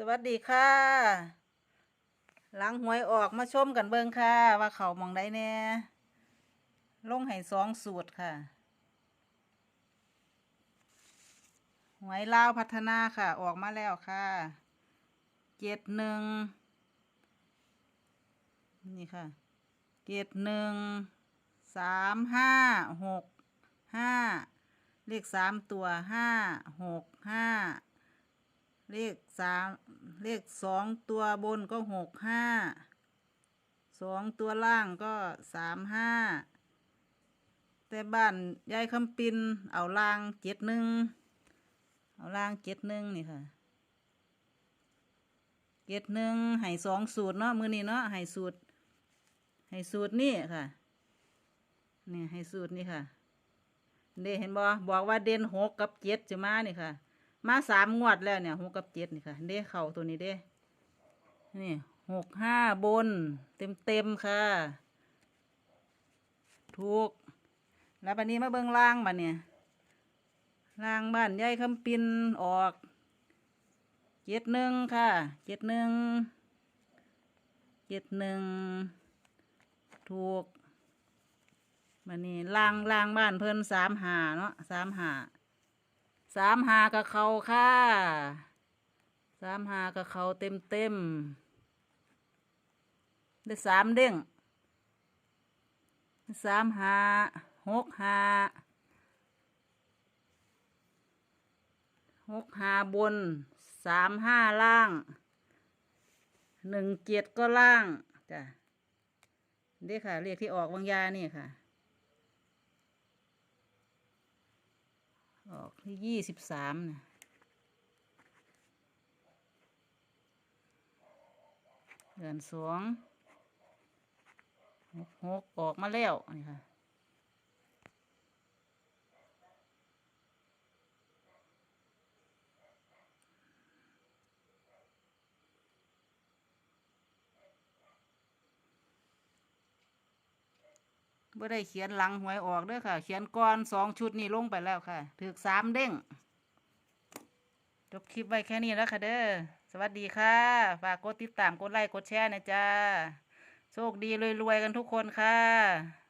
สวัสดีค่ะ หลังหวยออกมาชมกันเบิ่งค่ะ ว่าเขามองได้แน่ลงให้สองสูตรค่ะ หวยลาวพัฒนาค่ะ ออกมาแล้วค่ะเจ็ดหนึ่งนี่ค่ะเจ็ดหนึ่งสามห้าหกห้าเลขสามตัวห้าหกห้า เลขสามเลขสองตัวบนก็หกห้าสองตัวล่างก็สามห้าแต่บ้านยายคำปินเอาลางเจ็ดหนึ่งเอาลางเจ็ดหนึ่งนี่ค่ะเจ็ดหนึ่งให้สองสูตรเนาะมือนี้เนาะให้สูตรให้สูตรนี่ค่ะนี่ให้สูตรนี่ค่ะเด้เห็นบ่บอกว่าเด่นหกกับเจ็ดจะมานี่ค่ะ มาสามงวดแล้วเนี่ยหกกับเจ็ดนี่ค่ะ เด้เข่าตัวนี้เด้ นี่หกห้าบน เต็มเต็มค่ะ ถูก แล้วบันนี้มาเบิ่งล่างบันเนี่ยล่างบ้านยายคำปินออกเจ็ดหนึ่งค่ะเจ็ดหนึ่งเจ็ดหนึ่งถูกบันนี้ล่างล่างบ้านเพิ่นสามหาเนาะสามหา สามหากับเขาค่ะสามหากับเขาเต็มเต็มได้สามเด้งสามหาหกหาหกหาบนสามห้าล่างหนึ่งเจ็ดก็ล่างจ้ะนี่ค่ะเรียกที่ออกวังยานี่ค่ะ ออกที่ยี่สิบสามนะเดือนสองหกหกออกมาแล้วนี่ค่ะ บ่ได้เขียนหลังหวยออกเด้อค่ะ เขียนก่อนสองชุดนี่ลงไปแล้วค่ะถือสามเด้งจบคลิปไว้แค่นี้แล้วค่ะเด้อสวัสดีค่ะ ฝากกดติดตามกดไลค์กดแชร์นะจ๊ะโชคดีรวยๆกันทุกคนค่ะ